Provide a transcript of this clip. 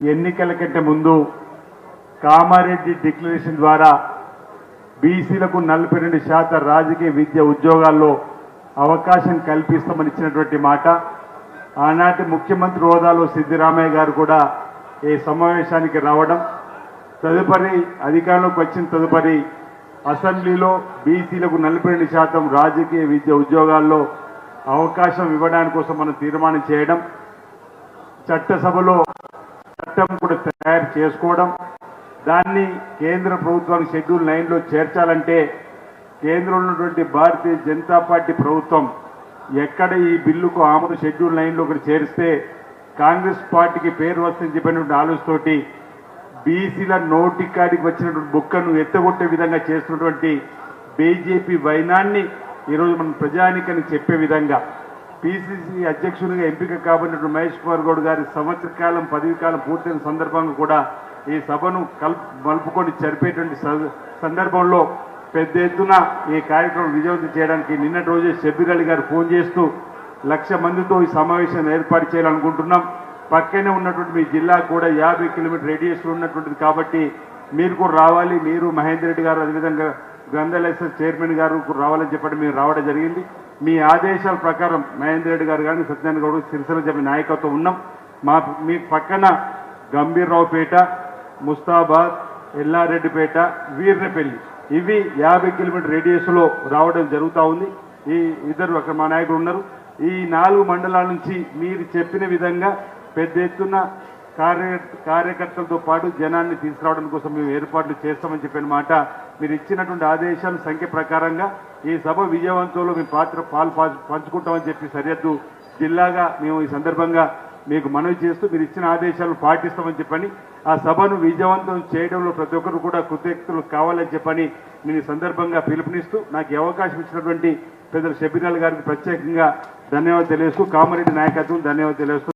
ఎన్నికల కంటే ముందు కామారెడ్డి డిక్లరేషన్ ద్వారా బీసీలకు నలభై రెండు శాతం రాజకీయ విద్య ఉద్యోగాల్లో అవకాశం కల్పిస్తామని ఇచ్చినటువంటి మాట. ఆనాటి ముఖ్యమంత్రి హోదాలో సిద్దిరామయ్య గారు కూడా ఈ సమావేశానికి రావడం. తదుపరి అధికారంలోకి వచ్చిన తదుపరి అసెంబ్లీలో బీసీలకు నలభై రెండు శాతం రాజకీయ విద్య ఉద్యోగాల్లో అవకాశం ఇవ్వడానికి కోసం మనం తీర్మానం చేయడం. చట్టసభలో చట్టం కూడా తయారు చేసుకోవడం దాన్ని కేంద్ర ప్రభుత్వానికి షెడ్యూల్ నైన్లో చేర్చాలంటే కేంద్రంలో ఉన్నటువంటి భారతీయ జనతా పార్టీ ప్రభుత్వం ఎక్కడ ఈ బిల్లుకు ఆమోద షెడ్యూల్ నైన్లో ఒకటి చేరిస్తే కాంగ్రెస్ పార్టీకి పేరు వస్తుందని చెప్పినటువంటి ఆలోచనతోటి బీసీల నోటికాడికి వచ్చినటువంటి బుక్కను ఎత్తగొట్టే విధంగా చేస్తున్నటువంటి బీజేపీ వైనాన్ని ఈరోజు మనం ప్రజానికని చెప్పే విధంగా పిసిసి అధ్యక్షునిగా ఎంపిక కాబడినటువంటి మహేష్ కుమార్ గౌడ్ గారి సంవత్సర కాలం పదవి కాలం పూర్తయిన సందర్భంగా కూడా ఈ సభను కల్ మలుపుకొని జరిపేటువంటి స- సందర్భంలో పెద్ద ఎత్తున ఈ కార్యక్రమం విజయవంతం చేయడానికి నిన్నటి రోజే షబీర్ అలీ గారు ఫోన్ చేస్తూ లక్ష మందితో ఈ సమావేశాన్ని ఏర్పాటు చేయాలనుకుంటున్నాం. పక్కనే ఉన్నటువంటి మీ జిల్లా కూడా యాభై కిలోమీటర్ రేడియస్లో ఉన్నటువంటిది కాబట్టి మీరు కూడా రావాలి. మీరు మహేందర్ రెడ్డి గారు అదేవిధంగా గ్రంథాలయ చైర్మన్ గారు కూడా రావాలని చెప్పడం మేము రావడం జరిగింది. మీ ఆదేశాల ప్రకారం మహేందర్ రెడ్డి గారు కానీ సత్యనారాయణ గౌడ్ సిరిసిల్ల చెప్పిన నాయకత్వం ఉన్నాం. మా మీ పక్కన గంభీర్రావుపేట ముస్తాబాద్ ఎల్లారెడ్డిపేట వీర్నపల్లి ఇవి యాభై కిలోమీటర్ రేడియస్లో రావడం జరుగుతూ ఉంది. ఈ ఇద్దరు అక్కడ మా నాయకులు ఉన్నారు. ఈ నాలుగు మండలాల నుంచి మీరు చెప్పిన విధంగా పెద్ద ఎత్తున కార్య కార్యకర్తలతో పాటు జనాన్ని తీసుకురావడం కోసం మేము ఏర్పాట్లు చేస్తామని చెప్పిన మాట. మీరు ఇచ్చినటువంటి ఆదేశాల సంఖ్య ప్రకారంగా ఈ సభ విజయవంతంలో మీ పాత్ర పాలు పంచుకుంటామని చెప్పి సరిహద్దు జిల్లాగా మేము ఈ సందర్భంగా మీకు మనవి చేస్తూ మీరు ఇచ్చిన ఆదేశాలను పాటిస్తామని చెప్పని ఆ సభను విజయవంతం చేయడంలో ప్రతి ఒక్కరు కూడా కృతజ్ఞతలు కావాలని చెప్పని నేను సందర్భంగా పిలుపునిస్తూ నాకు అవకాశం ఇచ్చినటువంటి పెద్దలు షబీరాల్ గారికి ప్రత్యేకంగా ధన్యవాదాలు తెలియజేస్తూ కామారెడ్డి నాయకత్వం ధన్యవాదాలు తెలియజేస్తూ